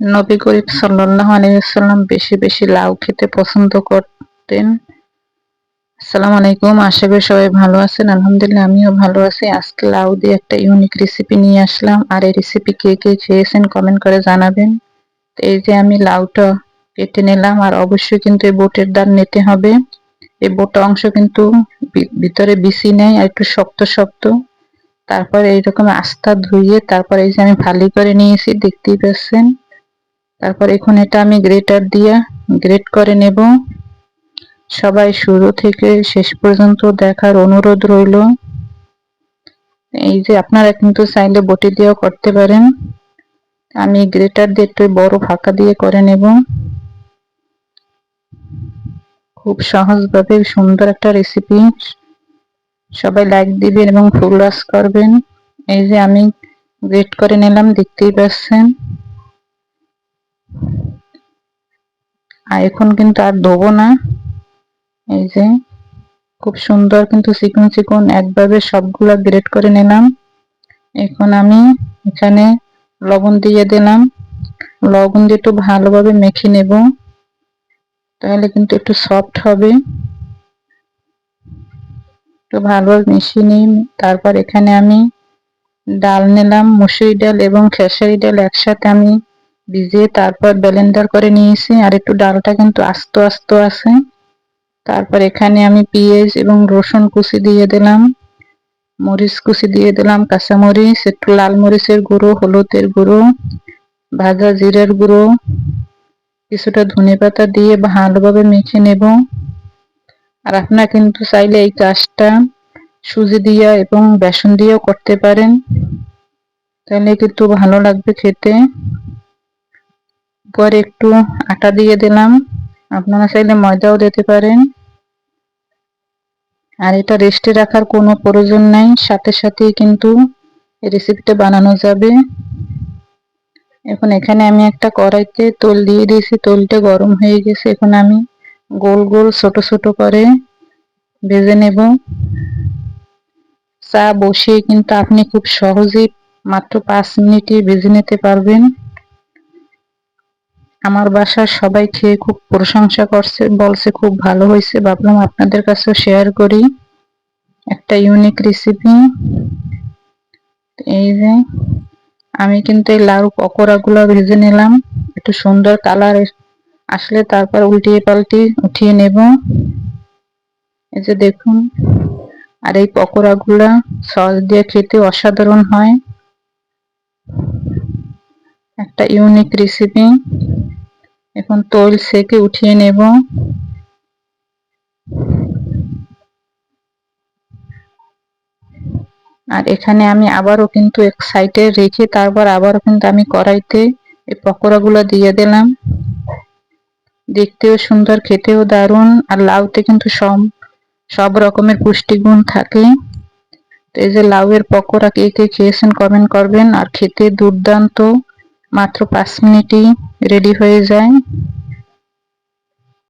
নবী করিম সাল্লাহ আলাইসাল্লাম বেশি বেশি লাউ খেতে পছন্দ করতেন। আসসালামু আলাইকুম, আশা করি সবাই ভালো আছেন। আলহামদুলিল্লাহ, আমিও ভালো আছি। আজকে লাউ দিয়ে একটা ইউনিক রেসিপি নিয়ে আসলাম। আর এই রেসিপি কে কে খেয়েছেন কমেন্ট করে জানাবেন। এই যে আমি লাউটা কেটে নিলাম, আর অবশ্যই কিন্তু এই বোটের ডাল নিতে হবে। এই বোটা অংশ কিন্তু ভিতরে বিসি নেই, আর একটু শক্ত শক্ত। তারপর এইরকম আস্থা ধুইয়ে তারপর এই যে আমি ভালি করে নিয়েছি, দেখতেই পাচ্ছেন। তারপর এখন এটা আমি গ্রেটার দিয়ে গ্রেট করে নেব। সবাই শুরু থেকে শেষ পর্যন্ত দেখার অনুরোধ রইল। এই যে আপনারা কিন্তু চাইলে বটি দিয়েও করতে পারেন। আমি গ্রেটার দিয়ে একটু বড় ফাঁকা দিয়ে করে নেব। খুব সহজভাবে সুন্দর একটা রেসিপি সবাই লাইক দিবেন এবং ফুল রাস করবেন। এই যে আমি গ্রেট করে নিলাম, দেখতেই পাচ্ছেন। এখন কিন্তু আর ধোবো না। এই যে, খুব সুন্দর কিন্তু চিকন চিকন একভাবে সবগুলো গ্রেট করে নিলাম। এখন আমি এখানে লবণ দিয়ে দিলাম। লবণ দিয়ে একটু ভালোভাবে মেখে নেব। তাহলে কিন্তু একটু সফট হবে। একটু ভালোভাবে মিশিয়ে নিই। তারপর এখানে আমি ডাল নিলাম, মুসুরি ডাল এবং খেসারি ডাল একসাথে আমি ভিজিয়ে তারপর ব্লেন্ডার করে নিয়েছি, আর একটু ডালটা কিন্তু আস্ত আস্ত আছে। তারপর এখানে আমি পেঁয়াজ এবং রসুন কুচি দিয়ে দিলাম, মরিচ কুচি দিয়ে দিলাম, কাঁচামরিচ, একটু লাল মরিচের গুঁড়ো, হলুদের গুঁড়ো, ভাজা জিরের গুঁড়ো, কিছুটা ধনে পাতা দিয়ে ভালোভাবে মেখে নেব। আর আপনারা কিন্তু চাইলে এই কাজটা সুজি দিয়ে এবং বেসন দিয়েও করতে পারেন। তাহলে কিন্তু ভালো লাগবে খেতে। পরে একটু আটা দিয়ে দিলাম। আপনারা চাইলে ময়দাও দিতে পারেন। আর এটা রেস্টে রাখার কোনো প্রয়োজন নাই। সাথে সাথে কিন্তু রেসিপিটা বানানো যাবে। এখন এখানে আমি একটা কড়াইতে তোল দিয়ে দিয়েছি। তোলটা গরম হয়ে গেছে। এখন আমি গোল গোল, ছোট ছোট করে ভেজে নেব। চা বসিয়ে কিন্তু আপনি খুব সহজেই মাত্র পাঁচ মিনিটে ভেজে নিতে পারবেন। আমার বাসার সবাই খেয়ে খুব প্রশংসা করছে, বলছে খুব ভালো হয়েছে। ভাবলাম আপনাদের কাছেও শেয়ার করি। একটা ইউনিক রেসিপি এই যে, আমি কিন্তু এই লাউ পকোড়াগুলো ভেজে নিলাম। একটু সুন্দর কালার আসলে তারপর উল্টিয়ে পাল্টি উঠিয়ে নেব। এই যে দেখুন, আর এই পকোড়াগুলা সস দিয়ে খেতে অসাধারণ হয়। একটা ইউনিক রেসিপি এখন তৈল সেকে উঠিয়ে নেব। আর এখানে আমি আবারও কিন্তু এক সাইডে রেখে তারপর আবারও কিন্তু আমি কড়াইতে এই পকোড়াগুলো দিয়ে দিলাম। দেখতেও সুন্দর, খেতেও দারুণ আর লাউতে কিন্তু সব সব রকমের পুষ্টিগুণ থাকে। তো এই যে লাউয়ের পকোড়া কে কে খেয়েছেন কমেন্ট করবেন। আর খেতে দুর্দান্ত, মাত্র পাঁচ মিনিটই। রেডি হয়ে যায়।